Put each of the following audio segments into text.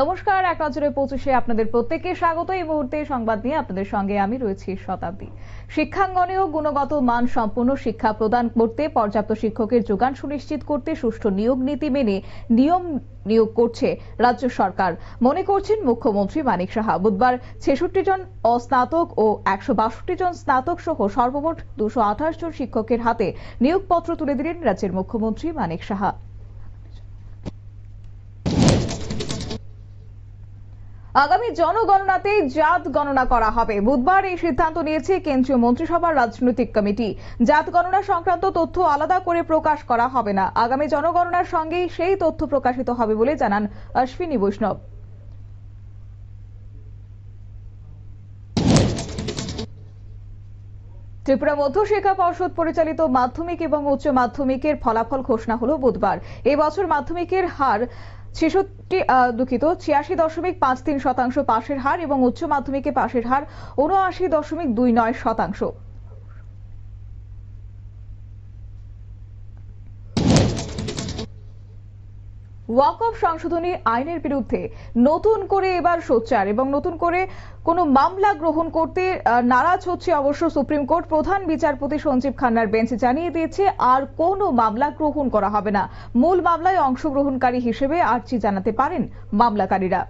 নমস্কার, এক নজরে পঁচিশে আপনাদের প্রত্যেককে স্বাগত। এই মুহূর্তে সংবাদ নিয়ে আপনাদের সঙ্গে আমি রয়েছি শতাব্দী। শিক্ষাঙ্গনেও গুণগত মান সম্পন্ন শিক্ষা প্রদান করতে পর্যাপ্ত শিক্ষকের যোগান সুনিশ্চিত করতে সুষ্ঠু নিয়োগ নীতি মেনে নিয়ম নিয়োগ করছে রাজ্য সরকার। মনে করছেন মুখ্যমন্ত্রী মানিক সাহা। বুধবার ছেষট্টি জন অস্নাতক ও একশো বাষট্টি জন স্নাতক সহ সর্বমোট দুশো জন শিক্ষকের হাতে নিয়োগপত্র তুলে দিলেন রাজ্যের মুখ্যমন্ত্রী মানিক সাহা। আগামী জনগণনাতেই জাত গণনা করা হবে। বুধবার এই সিদ্ধান্ত নিয়েছে কেন্দ্রীয় মন্ত্রিসভার রাজনৈতিক কমিটি। জাত গণনা সংক্রান্ত তথ্য আলাদা করে প্রকাশ করা হবে না। আগামী জনগণনার সঙ্গেই সেই তথ্য প্রকাশিত হবে বলে জানান অশ্বিনী বৈষ্ণব। ত্রিপুরা মধ্য শিক্ষা পর্ষদ পরিচালিত মাধ্যমিক এবং উচ্চ মাধ্যমিকের ফলাফল ঘোষণা হলো বুধবার। এই বছর মাধ্যমিকের হার ছেষট্টি দুঃখিত, ছিয়াশি দশমিক পাঁচ তিন শতাংশ পাশের হার এবং উচ্চ মাধ্যমিকে পাশের হার উনআশি দশমিক দুই নয় শতাংশ। ওয়াকফ সংশোধনী আইনের বিরুদ্ধে নতুন করে এবার সোচ্চার এবং নতুন করে কোনো মামলা গ্রহণ করতে নারাজ হচ্ছে অবশ্য সুপ্রিম কোর্ট। প্রধান বিচারপতি সঞ্জীব খান্নার বেঞ্চ জানিয়ে দিয়েছে, আর কোনো মামলা গ্রহণ করা হবে না। মূল মামলায় অংশগ্রহণকারী হিসেবে আর্জি জানাতে পারেন মামলাকারীরা।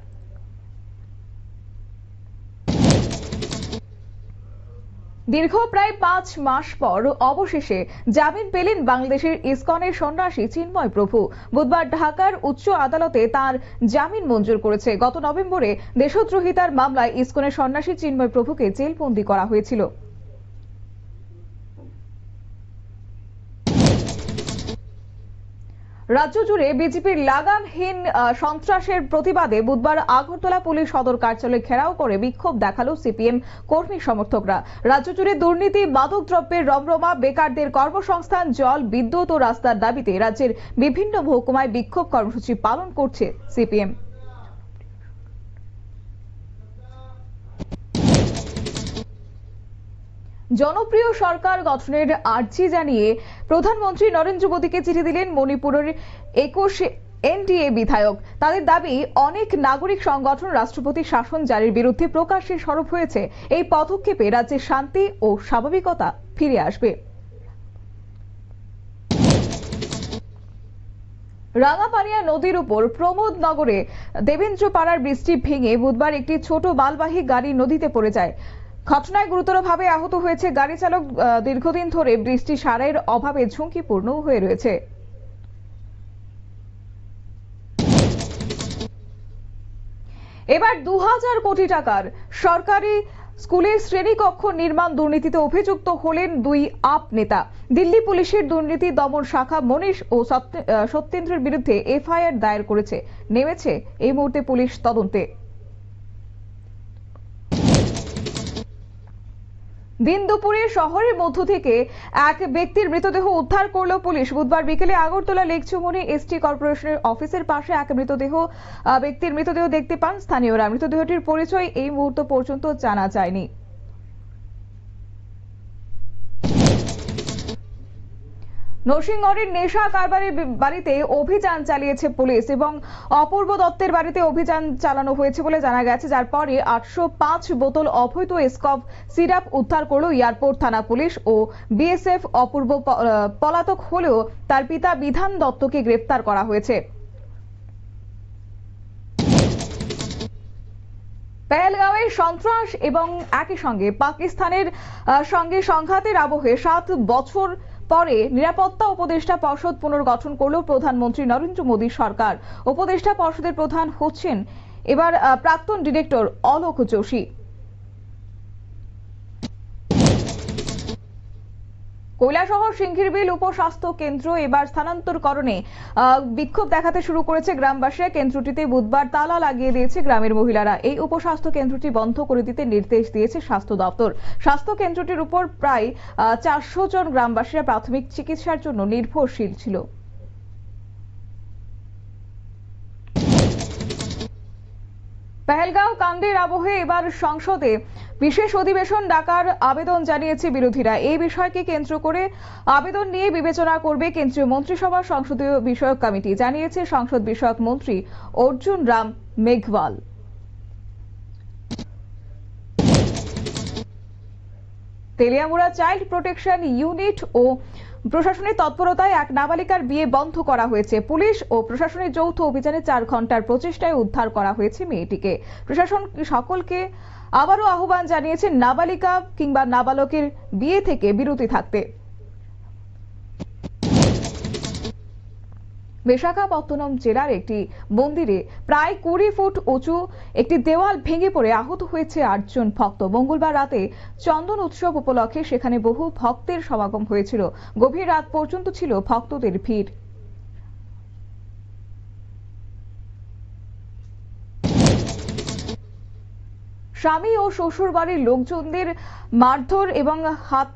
দীর্ঘ প্রায় পাঁচ মাস পর অবশেষে জামিন পেলেন বাংলাদেশের ইসকনের সন্ন্যাসী চিন্ময় প্রভু। বুধবার ঢাকার উচ্চ আদালতে তার জামিন মঞ্জুর করেছে। গত নভেম্বরে দেশদ্রোহিতার মামলায় ইসকনের সন্ন্যাসী চিন্ময় প্রভুকে জেলবন্দি করা হয়েছিল। রাজ্য জুড়ে বিজেপির লাগামহীন সন্ত্রাসের প্রতিবাদে বুধবার আগরতলা পুলিশ সদর কার্যালয় ঘেরাও করে বিক্ষোভ দেখাল সিপিএম কর্মী সমর্থকরা। রাজ্য জুড়ে দুর্নীতি মাদক দ্রব্যের রমরমা, বেকারদের কর্মসংস্থান, জল, বিদ্যুৎ ও রাস্তার দাবিতে রাজ্যের বিভিন্ন মহকুমায় বিক্ষোভ কর্মসূচি পালন করছে সিপিএম। জনপ্রিয় সরকার গঠনের আর্জি জানিয়ে প্রধানমন্ত্রী নরেন্দ্র মোদীকে চিঠি দিলেন মণিপুরের একুশ এনডিএ বিধায়ক। তাদের দাবি, অনেক নাগরিক সংগঠন রাষ্ট্রপতি শাসন জারির বিরুদ্ধে প্রকাশ্যে সরব হয়েছে। এই পদক্ষেপে রাজ্যে শান্তি ও স্বাভাবিকতা ফিরে আসবে। রাঙাপানিয়া নদীর উপর প্রমোদ নগরে দেবেন্দ্র পাড়ার বৃষ্টি ভেঙে বুধবার একটি ছোট মালবাহী গাড়ি নদীতে পড়ে যায়। ঘটনায় গুরুতরভাবে আহত হয়েছে গাড়ি চালক দীর্ঘদিন ধরে বৃষ্টি সারের অভাবে ঝুঁকিপূর্ণ হয়ে রয়েছে। এবার দু হাজার কোটি টাকার সরকারি স্কুলের শ্রেণীকক্ষ নির্মাণ দুর্নীতিতে অভিযুক্ত হলেন দুই আপ নেতা। দিল্লি পুলিশের দুর্নীতি দমন শাখা মনীষ ও সত্য- সত্যেন্দ্রের বিরুদ্ধে এফআইআর দায়ের করেছে। নেমেছে এই মুহূর্তে পুলিশ তদন্তে। দিন শহরের মধ্য থেকে এক ব্যক্তির মৃতদেহ উদ্ধার করল পুলিশ। বুধবার বিকেলে আগরতলা লেকচুমনি এসটি কর্পোরেশনের অফিসের পাশে এক মৃতদেহ ব্যক্তির মৃতদেহ দেখতে পান স্থানীয়রা। মৃতদেহটির পরিচয় এই মুহূর্ত পর্যন্ত জানা যায়নি। নরসিংগড়ের নেশা কারবারের বাড়িতে অভিযান চালিয়েছে পুলিশ এবং অপূর্ব দত্তের বাড়িতে অভিযান চালানো হয়েছে বলে জানা গেছে। যার পরে আটশো পাঁচ বোতল অবৈধ এসকভ সিরাপ উদ্ধার করল এয়ারপোর্ট থানা পুলিশ ও বিএসএফ অপূর্ব পলাতক হলেও তার পিতা বিধান দত্তকে গ্রেপ্তার করা হয়েছে। পেহেলগাঁওয়ের সন্ত্রাস এবং একই সঙ্গে পাকিস্তানের সঙ্গে সংঘাতের আবহে সাত বছর পরে নিরাপত্তা উপদেষ্টা পর্ষদ পুনর্গঠন করল প্রধানমন্ত্রী নরেন্দ্র মোদী সরকার। উপদেষ্টা পর্ষদের প্রধান হচ্ছেন এবার প্রাক্তন ডিরেক্টর অলোক যোশী। কৈলাসহর সিংহিরবিল উপস্বাস্থ্য কেন্দ্র এবার স্থানান্তরকরণে বিক্ষোভ দেখাতে শুরু করেছে গ্রামবাসীরা কেন্দ্রটিতে বুধবার তালা লাগিয়ে দিয়েছে গ্রামের মহিলারা। এই উপস্বাস্থ্য কেন্দ্রটি বন্ধ করে দিতে নির্দেশ দিয়েছে স্বাস্থ্য দপ্তর। স্বাস্থ্য কেন্দ্রটির উপর প্রায় চারশো জন গ্রামবাসীরা প্রাথমিক চিকিৎসার জন্য নির্ভরশীল ছিল। পেহেলগাঁও কাণ্ডের আবহে এবার সংসদে বিশেষ অধিবেশন ডাকার আবেদন জানিয়েছে বিরোধীরা। এই বিষয়কে কেন্দ্র করে আবেদন নিয়ে বিবেচনা করবে কেন্দ্রীয় মন্ত্রিসভা সংসদীয় বিষয়ক কমিটি, জানিয়েছে সংসদ বিষয়ক মন্ত্রী Arjun Ram Meghwal. Teliamura child protection unit ও প্রশাসনের তৎপরতায় এক নাবালিকার বিয়ে বন্ধ করা হয়েছে। পুলিশ ও প্রশাসনের যৌথ অভিযানে চার ঘণ্টার প্রচেষ্টায় উদ্ধার করা হয়েছে মেয়েটিকে। প্রশাসন সকলকে আবারও আহ্বান জানিয়েছে, নাবালিকা কিংবা নাবালকের বিয়ে থেকে বিরতি থাকতে। বিশাখাপত্তনম জেলার একটি মন্দিরে প্রায় কুড়ি ফুট উঁচু একটি দেওয়াল ভেঙে পড়ে আহত হয়েছে আটজন ভক্ত। মঙ্গলবার রাতে চন্দন উৎসব উপলক্ষে সেখানে বহু ভক্তের সমাগম হয়েছিল। গভীর রাত পর্যন্ত ছিল ভক্তদের ভিড়। স্বামী ও শ্বশুর বাড়ির লোকজনদের মারধর এবং হাত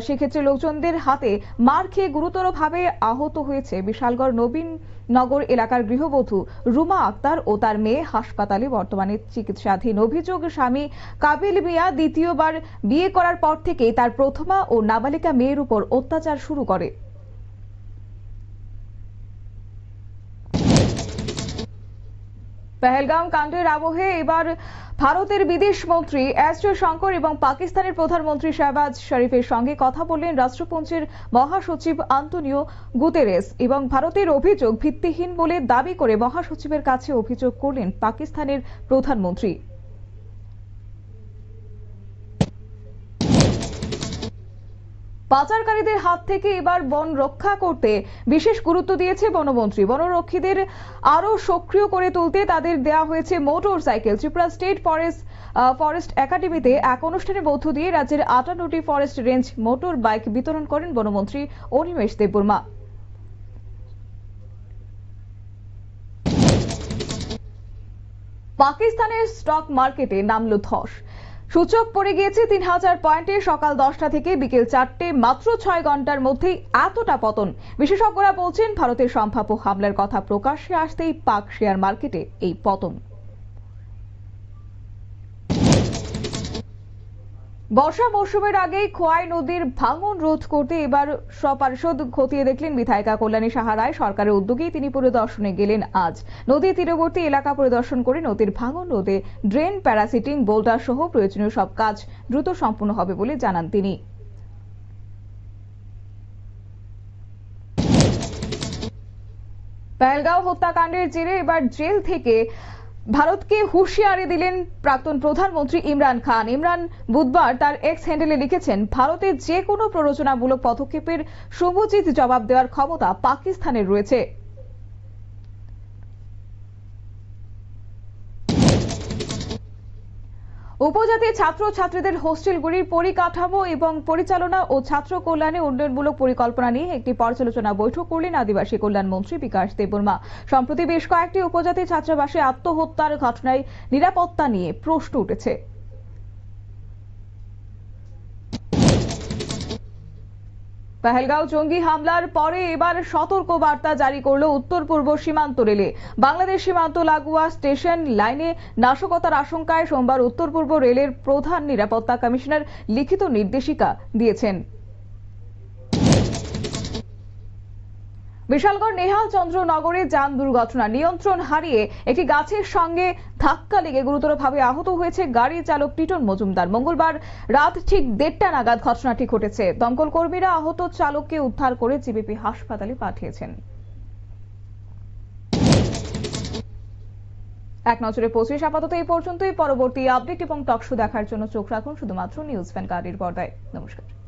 সেক্ষেত্রে লোকজনদের হাতে মার খেয়ে গুরুতরভাবে আহত হয়েছে বিশালগড় নবীন নগর এলাকার গৃহবধূ রুমা আক্তার ও তার মেয়ে হাসপাতালে বর্তমানে চিকিৎসাধীন। অভিযোগ, স্বামী কাবিল মিয়া দ্বিতীয়বার বিয়ে করার পর থেকেই তার প্রথমা ও নাবালিকা মেয়ের উপর অত্যাচার শুরু করে। পেহেলগাঁও কাণ্ডের আবহে এবার ভারতের বিদেশ মন্ত্রী এস জয়শঙ্কর এবং পাকিস্তানের প্রধানমন্ত্রী শাহবাজ শরীফের সঙ্গে কথা বললেন রাষ্ট্রপুঞ্জের মহাসচিব আন্তনিও গুতেরেস এবং ভারতের অভিযোগ ভিত্তিহীন বলে দাবি করে মহাসচিবের কাছে অভিযোগ করলেন পাকিস্তানের প্রধানমন্ত্রী। পাচারকারীদের হাত থেকে এবার বন রক্ষা করতে বিশেষ গুরুত্ব দিয়েছে বনমন্ত্রী। বনরক্ষীদের আরও সক্রিয় করে তুলতে তাদের দেওয়া হয়েছে motorcycle. Tripura state forest forest একাডেমিতে এক অনুষ্ঠানের মধ্য দিয়ে রাজ্যের আটান্নটি ফরেস্ট রেঞ্জ মোটর বাইক বিতরণ করেন বনমন্ত্রী অনিমেষ দেববর্মা। পাকিস্তানের স্টক মার্কেটে নামলো ধস। সূচক পড়ে গিয়েছে তিন হাজার পয়েন্টে সকাল দশটা থেকে বিকেল চারটে মাত্র ছয় ঘণ্টার মধ্যে এতটা পতন। বিশেষজ্ঞরা বলছেন, ভারতের সম্ভাব্য হামলার কথা প্রকাশ্যে আসতেই পাক শেয়ার মার্কেটে এই পতন। বর্ষা মৌসুমের আগেই খোয়াই নদীর ভাঙন রোধ করতে এবার সপার্ষদ খতিয়ে দেখলেন বিধায়িকা কল্যাণী সাহারায় সরকারের উদ্যোগেই তিনি পরিদর্শনে গেলেন আজ। নদী তীরবর্তী এলাকা পরিদর্শন করে নদীর ভাঙন রোধে ড্রেন, প্যারাসিটিং বোল্ডার সহ প্রয়োজনীয় সব কাজ দ্রুত সম্পূর্ণ হবে বলে জানান তিনি। পেহেলগাঁও হত্যাকাণ্ডের জেরে এবার জেল থেকে ভারতকে হুঁশিয়ারি দিলেন প্রাক্তন প্রধানমন্ত্রী ইমরান খান। ইমরান বুধবার তার এক্স হ্যান্ডেলে লিখেছেন ভারতের যে কোনো প্ররোচনামূলক পদক্ষেপের সমুচিত জবাব দেওয়ার ক্ষমতা পাকিস্তানের রয়েছে। উপজাতি ছাত্র ছাত্রীদের হোস্টেলগুলির পরিকাঠামো এবং পরিচালনা ও ছাত্র কল্যাণে উন্নয়নমূলক পরিকল্পনা নিয়ে একটি পর্যালোচনা বৈঠক করলেন আদিবাসী কল্যাণ মন্ত্রী বিকাশ দেববর্মা। সম্প্রতি বেশ কয়েকটি উপজাতি ছাত্রাবাসে আত্মহত্যার ঘটনায় নিরাপত্তা নিয়ে প্রশ্ন উঠেছে। পেহেলগাঁও জঙ্গি হামলার পরে এবার সতর্ক বার্তা জারি করল উত্তর পূর্ব সীমান্ত রেলে। বাংলাদেশ সীমান্ত লাগোয়া স্টেশন লাইনে নাশকতার আশঙ্কায় সোমবার উত্তর পূর্ব রেলের প্রধান নিরাপত্তা কমিশনার লিখিত নির্দেশিকা দিয়েছেন। বিশালগড় নেহাল চন্দ্র নগরে যান দুর্ঘটনা। নিয়ন্ত্রণ হারিয়ে একটি গাছের সঙ্গে ধাক্কা লেগে গুরুতরভাবে আহত হয়েছে গাড়ি চালক টিটন মজুমদার। মঙ্গলবার রাত ঠিক দেড়টা নাগাদ ঘটনাটি ঘটেছে। দমকল কর্মীরা আহত চালককে উদ্ধার করে জিবিপি হাসপাতালে পাঠিয়েছেন। এক নজরে পঁচিশ, আপাতত এই পর্যন্তই। পরবর্তী আপডেট এবং টকশো দেখার জন্য চোখ রাখুন শুধুমাত্র নিউজ ভ্যানগার্ডের পর্দায়। নমস্কার।